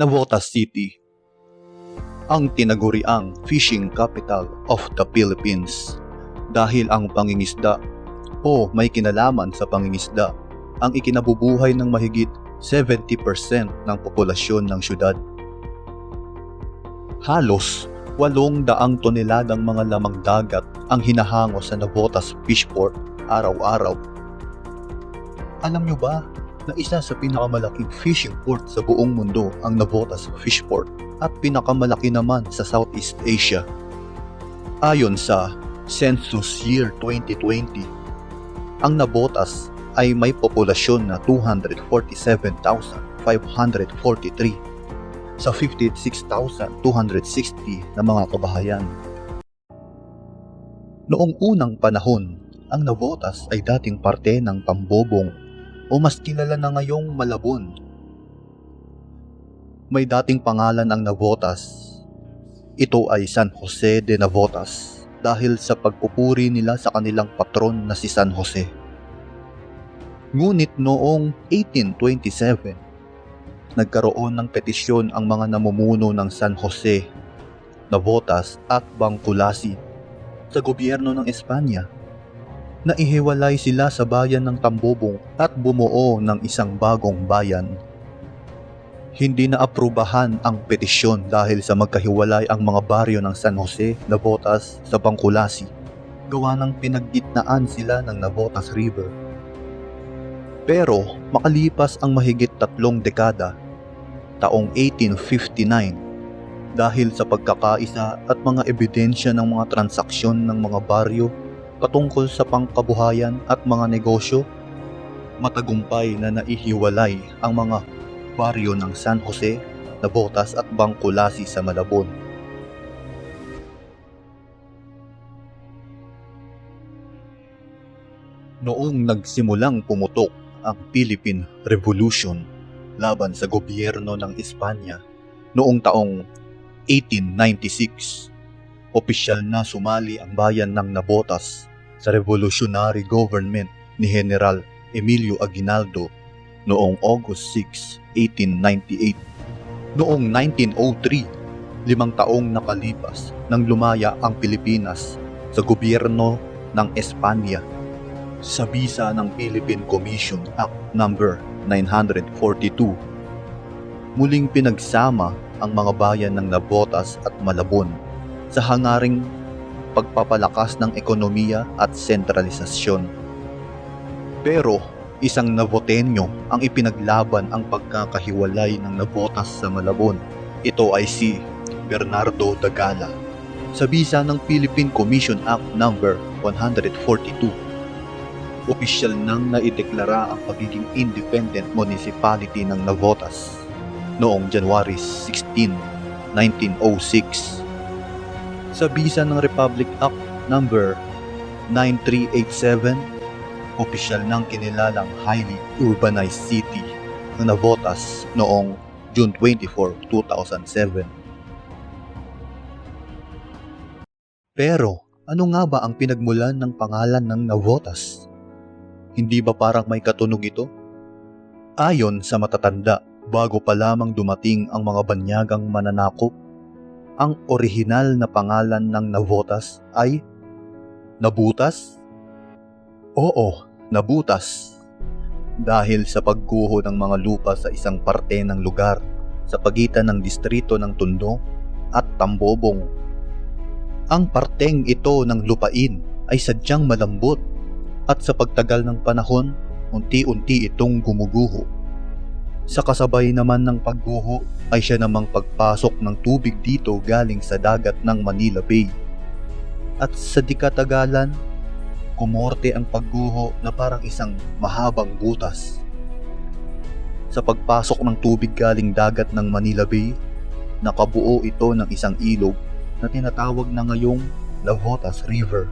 Navotas City, ang tinaguriang fishing capital of the Philippines dahil ang pangingisda o may kinalaman sa pangingisda ang ikinabubuhay ng mahigit 70% ng populasyon ng syudad. Halos 800 toneladang mga lamang dagat ang hinahango sa Navotas Fishport araw-araw. Alam nyo ba na isa sa pinakamalaking fishing port sa buong mundo ang Navotas Fishport at pinakamalaki naman sa Southeast Asia. Ayon sa Census Year 2020, ang Navotas ay may populasyon na 247,543 sa 56,260 na mga kabahayan. Noong unang panahon, ang Navotas ay dating parte ng Tambobong o mas kilala na ngayong Malabon. May dating pangalan ang Navotas. Ito ay San Jose de Navotas dahil sa pagpupuri nila sa kanilang patron na si San Jose. Ngunit noong 1827, nagkaroon ng petisyon ang mga namumuno ng San Jose, Navotas at Bangkulasi sa gobyerno ng Espanya na ihiwalay sila sa bayan ng Tambobong at bumuo ng isang bagong bayan. Hindi na aprubahan ang petisyon dahil sa magkahiwalay ang mga baryo ng San Jose, Navotas sa Bangkulasi. Gawa ng pinaggitnaan sila ng Navotas River. Pero makalipas ang mahigit tatlong dekada, taong 1859, dahil sa pagkakaisa at mga ebidensya ng mga transaksyon ng mga baryo patungkol sa pangkabuhayan at mga negosyo, matagumpay na naihiwalay ang mga baryo ng San Jose, Navotas at Bangkulasi sa Malabon. Noong nagsimulang pumutok ang Philippine Revolution laban sa gobyerno ng Espanya noong taong 1896, opisyal na sumali ang bayan ng Navotas sa revolutionary government ni General Emilio Aguinaldo noong August 6, 1898. Noong 1903, limang taong nakalipas nang lumaya ang Pilipinas sa gobyerno ng Espanya sa bisa ng Philippine Commission Act No. 942. Muling pinagsama ang mga bayan ng Navotas at Malabon sa hangaring pagpapalakas ng ekonomiya at sentralisasyon. Pero isang Navotenyo ang ipinaglaban ang pagkakahiwalay ng Navotas sa Malabon. Ito ay si Bernardo Dagala. Sa bisa ng Philippine Commission Act No. 142, opisyal nang naideklara ang pagiging independent municipality ng Navotas noong January 16, 1906. Sa bisa ng Republic Act No. 9387, opisyal nang kinilalang highly urbanized city ng Navotas noong June 24, 2007. Pero ano nga ba ang pinagmulan ng pangalan ng Navotas? Hindi ba parang may katunog ito? Ayon sa matatanda, bago pa lamang dumating ang mga banyagang mananakop, ang orihinal na pangalan ng Navotas ay Nabutas? Oo, Nabutas. Dahil sa pagguho ng mga lupa sa isang parte ng lugar sa pagitan ng distrito ng Tondo at Tambobong. Ang parteng ito ng lupain ay sadyang malambot at sa pagtagal ng panahon, unti-unti itong gumuguho. Sa kasabay naman ng pagguho ay siya namang pagpasok ng tubig dito galing sa dagat ng Manila Bay. At sa dikatagalan, kumorte ang pagguho na parang isang mahabang butas. Sa pagpasok ng tubig galing dagat ng Manila Bay, nakabuo ito ng isang ilog na tinatawag na ngayong Navotas River.